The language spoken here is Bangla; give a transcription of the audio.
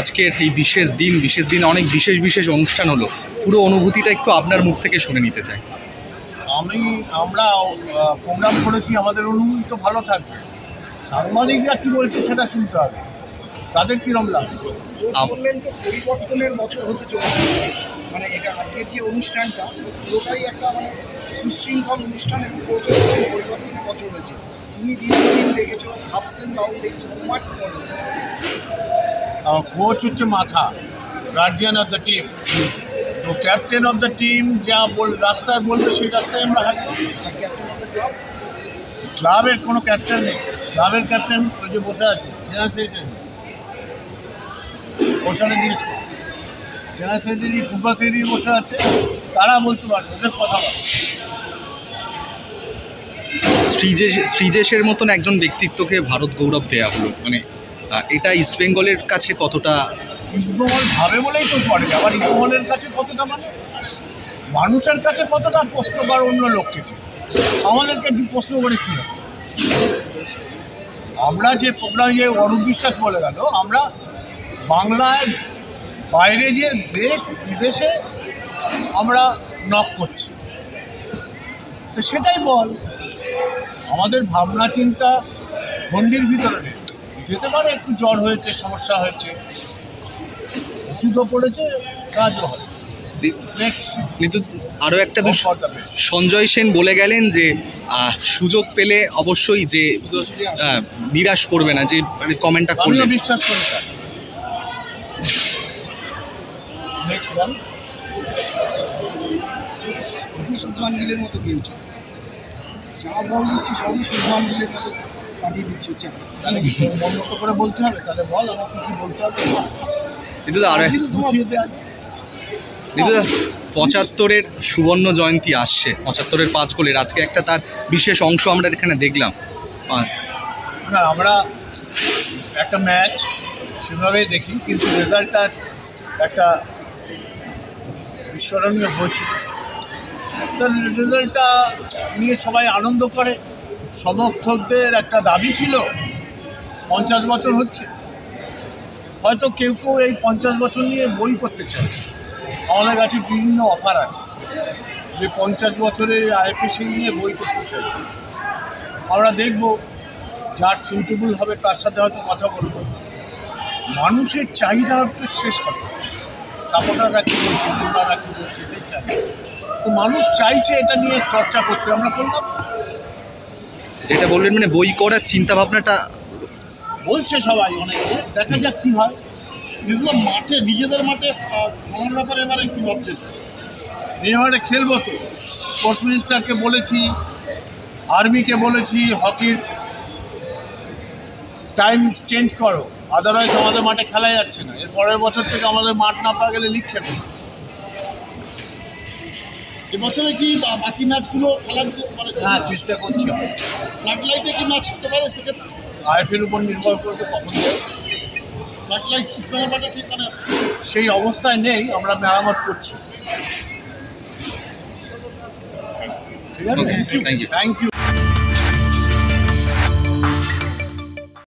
আজকের এই বিশেষ দিন বিশেষ দিন অনেক বিশেষ বিশেষ অনুষ্ঠান হলো। পুরো অনুভূতিটা একটু আপনার মুখ থেকে শুনে নিতে চাই। আমি আমরা প্রোগ্রাম করেছি আমাদের অনুভূতি তো ভালো থাকবে। সাংবাদিকরা কি বলছে সেটা শুনতে হবে। তাদের কিরম লাগবে? পরিবর্তনের বছর হতে চলেছে। মানে এটা আজকের যে অনুষ্ঠানটা পুরোটাই একটা মানে সুশৃঙ্খল অনুষ্ঠান এবং হচ্ছে পরিবর্তনের বছর হয়েছে। তুমি দিন দিন দেখেছ আপস অ্যান্ড ডাউন দেখেছ তোমার কি মনে হচ্ছে কোচ হচ্ছে মাথা গার্জিয়ান অফ দ্য টিম তো ক্যাপ্টেন অফ দ্য টিম যা বল, রাস্তায় বলবে সেই রাস্তায় আমরা হাঁটবো। ক্লাবের কোনো ক্যাপ্টেন নেই। ক্লাবের ক্যাপ্টেন ওই যে বসে আছে জেনারেল সেক্রেটারি ওর জিজ্ঞেস জেনারেল সেক্রেটারি ফুটবল সেক্রেটারি বসে আছে, তারা বলতে পারবে, ওদের কথা শ্রীজেশ শ্রীজেশের মতন একজন ব্যক্তিত্বকে ভারত গৌরব দেয়া হলো মানে এটা ইস্টবেঙ্গলের কাছে কতটা? ইস্টবেঙ্গল ভাবে বলেই তো পড়ে আবার ইস্টবেঙ্গলের কাছে কতটা মানে? মানুষের কাছে কতটা প্রশ্ন করে অন্য লোককে দিয়ে। আমাদেরকে যে প্রশ্ন করে কী আমরা যে প্রোগ্রাম যে অরূপ বিশ্বাস বলে গেল, আমরা বাংলায় বাইরে যে দেশ, বিদেশে আমরা নক করছি। তো সেটাই বল, আমাদের ভাবনা চিন্তা গণ্ডির ভিতরে নেই। যেতে পারে একটু জ্বর হয়েছে সমস্যা হয়েছে। ওষুধও পড়েছে কাজও হয়। কিন্তু আরও একটা. সঞ্জয় সেন বলে গেলেন যে সুযোগ পেলে অবশ্যই যে নিরাশ করবে না যে মানে কমেন্টটা করলেন। বিশ্বাস করি মতো যা বল দিচ্ছি সবই মতো। পাঠিয়ে দিচ্ছ মন মতো করে বলতে হবে? তাহলে বল আমাকে কি বলতে হবে? কিন্তু আর কিন্তু পঁচাত্তরের সুবর্ণ জয়ন্তী আসছে। পঁচাত্তরের পাঁচ গোলের আজকে একটা তার বিশেষ অংশ আমরা এখানে দেখলাম। না আমরা একটা ম্যাচ সেভাবেই দেখি কিন্তু রেজাল্টটা একটা বিস্মরণীয় হয়েছিল তো রেজাল্টটা নিয়ে সবাই আনন্দ করে। সমর্থকদের একটা দাবি ছিল, পঞ্চাশ বছর হচ্ছে। হয়তো কেউ কেউ এই পঞ্চাশ বছর নিয়ে বই করতে চায়। আমাদের কাছে বিভিন্ন অফার আছে যে পঞ্চাশ বছরে আইপিসি নিয়ে বই করতে চাইছে আমরা দেখব যার সুইটেবল হবে তার সাথে হয়তো কথা বলব। মানুষের চাহিদা হচ্ছে শেষ কথা। সাপোর্টাররা কী বলছে কী বলছে, এটাই চাই। তো মানুষ চাইছে এটা নিয়ে চর্চা করতে। আমরা করলাম। যেটা বললেন মানে বই করার চিন্তা ভাবনাটা বলছে সবাই অনেকে, দেখা যাক কী হয়। এগুলো মাঠে, নিজেদের মাঠে খেলার ব্যাপারে এবারে কী ভাবছেন? মাঠে খেলব তো। স্পোর্টস মিনিস্টারকে বলেছি আর্মিকে বলেছি হকির টাইম চেঞ্জ করো। আদারওয়াইজ আমাদের মাঠে খেলা যাচ্ছে না। এর পরের বছর থেকে আমাদের মাঠ না পাওয়া গেলে খেলবে না। এবছরে কি বাকি ম্যাচগুলো খেলার মানে হ্যাঁ চেষ্টা করছি ফ্লাড লাইটে কি ম্যাচ হতে পারে সেক্ষেত্রে? আইপিএল উপর নির্ভর করবে কখন। ফ্লাড লাইট ইসলামাবাদে ঠিক মানে? সেই অবস্থায় নেই আমরা মেরামত করছি। ঠিক আছে থ্যাংক ইউ থ্যাংক ইউ